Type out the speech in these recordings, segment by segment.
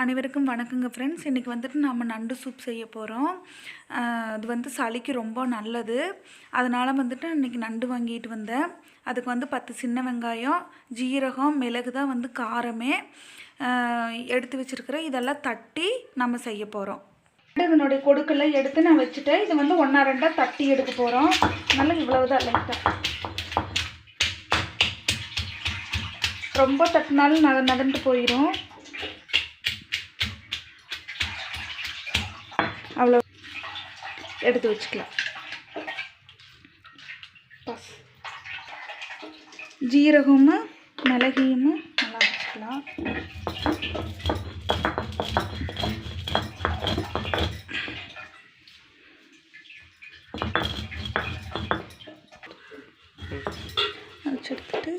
அனைவருக்கும் வணக்கங்க ஃப்ரெண்ட்ஸ் இன்றைக்கி வந்துட்டு நம்ம நண்டு சூப் செய்ய போகிறோம் அது வந்து சளிக்கு ரொம்ப நல்லது. அதனால் வந்துட்டு இன்றைக்கி நண்டு வாங்கிட்டு வந்தேன். அதுக்கு வந்து பத்து சின்ன வெங்காயம் ஜீரகம் மிளகு தான் வந்து காரமே. எடுத்து வச்சுருக்கிறேன் இதெல்லாம் தட்டி நம்ம செய்ய போகிறோம் இதனுடைய கொடுக்கெல்லாம் எடுத்து நான் வச்சுட்டேன். இது வந்து ஒன்றா ரெண்டாக தட்டி எடுக்க போகிறோம் அதனால் இவ்வளவுதான் லைட்டாக ரொம்ப தட்டினாலும் நத நதன்ட்டு போயிடும் எடுத்து வச்சுக்கலாம். பஸ். ஜீரகமும் மிளகையும் நல்லா வச்சுக்கலாம். அரைச்சு எடுத்துட்டு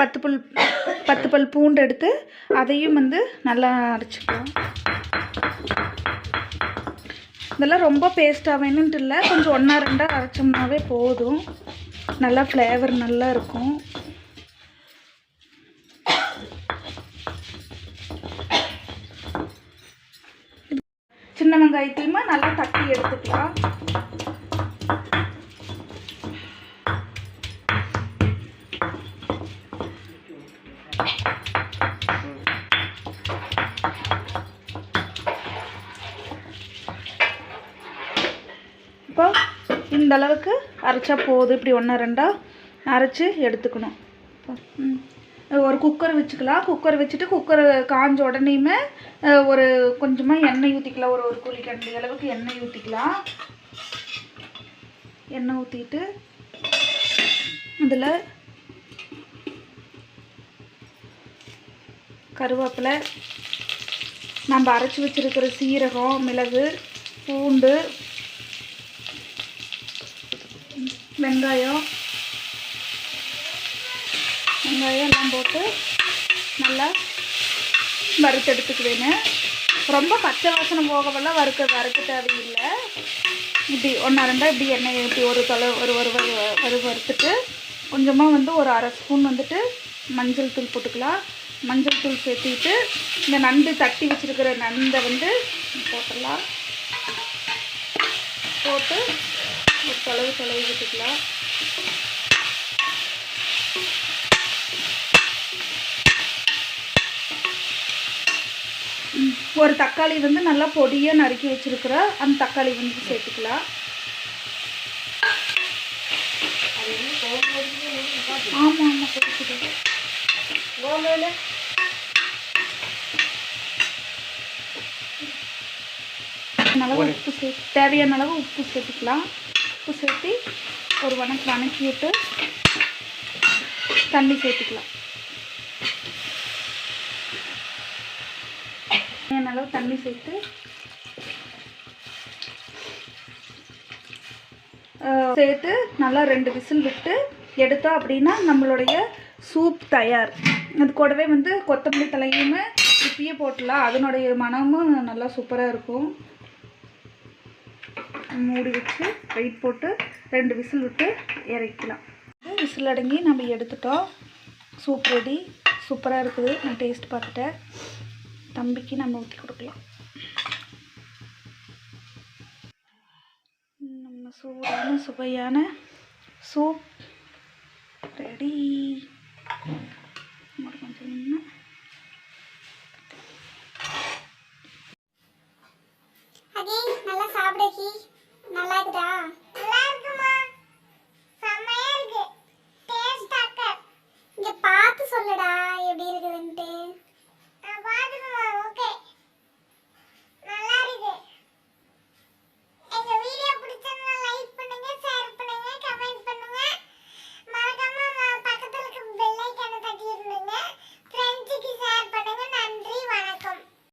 பத்து புல் பத்து பல் பூண்டு எடுத்து அதையும் வந்து நல்லா அரைச்சிக்கலாம். இதெல்லாம் ரொம்ப பேஸ்ட்டாக வேணுன்ட்டு இல்லை கொஞ்சம் ஒன்றா ரெண்டாக அரைச்சோம்னாவே போதும். நல்லா ஃப்ளேவர் நல்லா இருக்கும். சின்ன வெங்காயத்தையுமே நல்லா தட்டி எடுத்துக்கலாம். இப்போ இந்த அளவுக்கு அரைச்சா போதும். இப்படி ஒன்றா ரெண்டாக அரைச்சி எடுத்துக்கணும். ஒரு குக்கர் வச்சுக்கலாம். குக்கர் வச்சுட்டு குக்கர் காஞ்ச உடனேயுமே ஒரு கொஞ்சமாக எண்ணெய் ஊற்றிக்கலாம் ஒரு ஒரு குழி குழிக்கண்டி அளவுக்கு எண்ணெய் ஊற்றிக்கலாம் எண்ணெய் ஊற்றிட்டு அதில் கருவேப்பிலை. நம்ம அரைச்சி வச்சிருக்கிற சீரகம் மிளகு பூண்டு வெங்காயம். வெங்காயம் எல்லாம் போட்டு நல்லா வறுத்தெடுத்துக்குவேன் ரொம்ப பச்சை வாசனை போகவெல்லாம் வறுக்க வறுக்க தேவையில்லை. இப்படி ஒன்றா ரெண்டா இப்படி எண்ணெய் இப்படி ஒரு தொலை ஒரு ஒரு வறு வறுத்துட்டு கொஞ்சமாக வந்து ஒரு அரை ஸ்பூன் வந்துட்டு மஞ்சள் தூள் போட்டுக்கலாம். மஞ்சள் தூள் சேர்த்திட்டு இந்த நண்டு தட்டி வச்சிருக்கிற நண்டை வந்து போட்டுடலாம். போட்டு ஒரு தொலைவு தொலைவு விட்டுக்கலாம். ஒரு தக்காளி வந்து நல்லா பொடியாக நறுக்கி வச்சிருக்கிற அந்த தக்காளி வந்து சேர்த்துக்கலாம். ஆமாம் ஆமாம் கொடுக்குது அளவு உப்பு சேர்த்து தேவையான அளவு உப்பு சேர்த்துக்கலாம். உப்பு சேர்த்து ஒரு வணக்கு வணக்கி விட்டு தண்ணி சேர்த்துக்கலாம். தேவையான அளவு தண்ணி சேர்த்து சேர்த்து நல்லா ரெண்டு விசில் விட்டு எடுத்தோம் அப்படின்னா நம்மளுடைய சூப் தயார். அது கூடவே வந்து கொத்தமல்லி தலையுமே இப்பயே போட்டுடலாம் அதனுடைய மனமும் நல்லா சூப்பராக இருக்கும். மூடி வச்சு வெயிட் போட்டு ரெண்டு விசில் விட்டு இறக்கலாம். விசில் அடங்கி நம்ம எடுத்துட்டோம். Soup ready. சூப்பராக இருக்குது. நான் டேஸ்ட் பார்த்துட்டேன். தம்பிக்கு நம்ம ஊற்றி கொடுக்கலாம். நம்ம சூடான சுவையான சூப் ரெடி. Thank you.